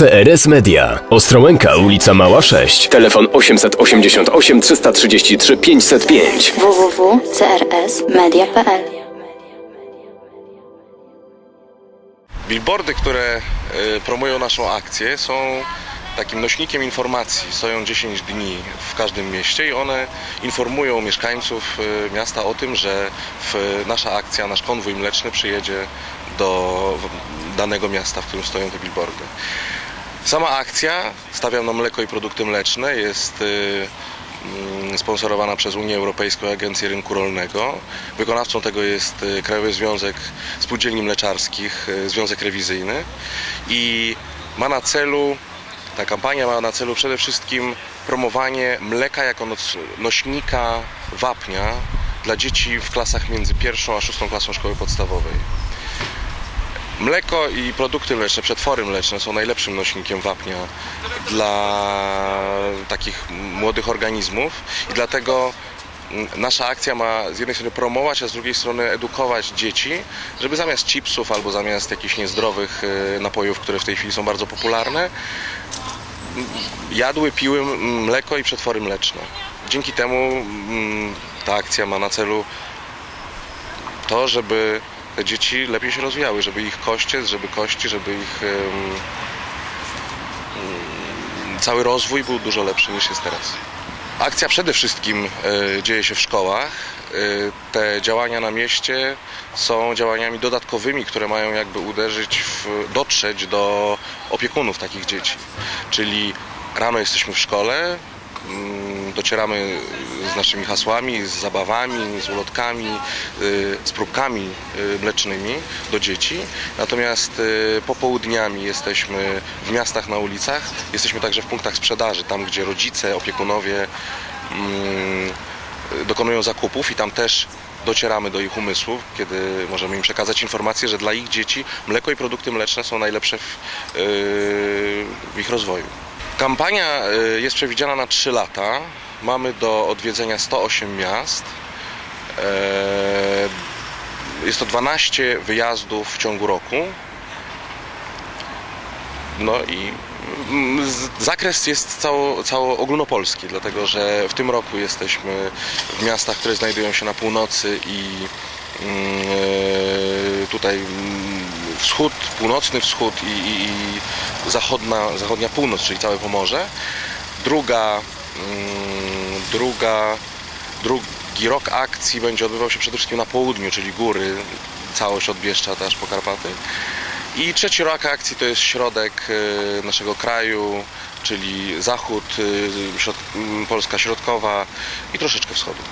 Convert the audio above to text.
CRS Media. Ostrołęka, ulica Mała 6. Telefon 888 333 505. www.crsmedia.pl Billboardy, które y, promują naszą akcję są takim nośnikiem informacji. Stoją 10 dni w każdym mieście i one informują mieszkańców y, miasta o tym, że w, nasza akcja, nasz konwój mleczny przyjedzie do danego miasta, w którym stoją te billboardy. Sama akcja Stawiam na mleko i produkty mleczne jest y, mm, sponsorowana przez Unię Europejską Agencję Rynku Rolnego. Wykonawcą tego jest y, Krajowy Związek Spółdzielni Mleczarskich, y, Związek Rewizyjny i ma na celu, ta kampania ma na celu przede wszystkim promowanie mleka jako nośnika wapnia dla dzieci w klasach między pierwszą a szóstą klasą szkoły podstawowej. Mleko i produkty mleczne, przetwory mleczne są najlepszym nośnikiem wapnia dla takich młodych organizmów i dlatego nasza akcja ma z jednej strony promować, a z drugiej strony edukować dzieci, żeby zamiast chipsów albo zamiast jakichś niezdrowych y, napojów, które w tej chwili są bardzo popularne, jadły, piły mleko i przetwory mleczne. Dzięki temu mm, ta akcja ma na celu to, żeby te dzieci lepiej się rozwijały, żeby ich kościec, żeby kości, żeby ich mm, cały rozwój był dużo lepszy niż jest teraz. Akcja przede wszystkim e, dzieje się w szkołach. E, Te działania na mieście są działaniami dodatkowymi, które mają jakby uderzyć, w, dotrzeć do opiekunów takich dzieci. Czyli rano jesteśmy w szkole, docieramy z naszymi hasłami, z zabawami, z ulotkami, y, z próbkami y, mlecznymi do dzieci. Natomiast y, popołudniami jesteśmy w miastach na ulicach, jesteśmy także w punktach sprzedaży, tam gdzie rodzice, opiekunowie mm, dokonują zakupów i tam też docieramy do ich umysłów, kiedy możemy im przekazać informację, że dla ich dzieci mleko i produkty mleczne są najlepsze w, w ich rozwoju. Kampania y, jest przewidziana na 3 lata. Mamy do odwiedzenia 108 miast. E, Jest to 12 wyjazdów w ciągu roku. No i mm, zakres jest cało, cało ogólnopolski, dlatego że w tym roku jesteśmy w miastach, które znajdują się na północy i mm, e, tutaj mm, wschód, północny wschód i, i, i zachodna, zachodnia północ, czyli całe Pomorze. Druga, mm, druga, drugi rok akcji będzie odbywał się przede wszystkim na południu, czyli góry, całość od Bieszczad aż po Karpaty. I trzeci rok akcji to jest środek e, naszego kraju, czyli zachód, m, Polska środkowa i troszeczkę wschodu.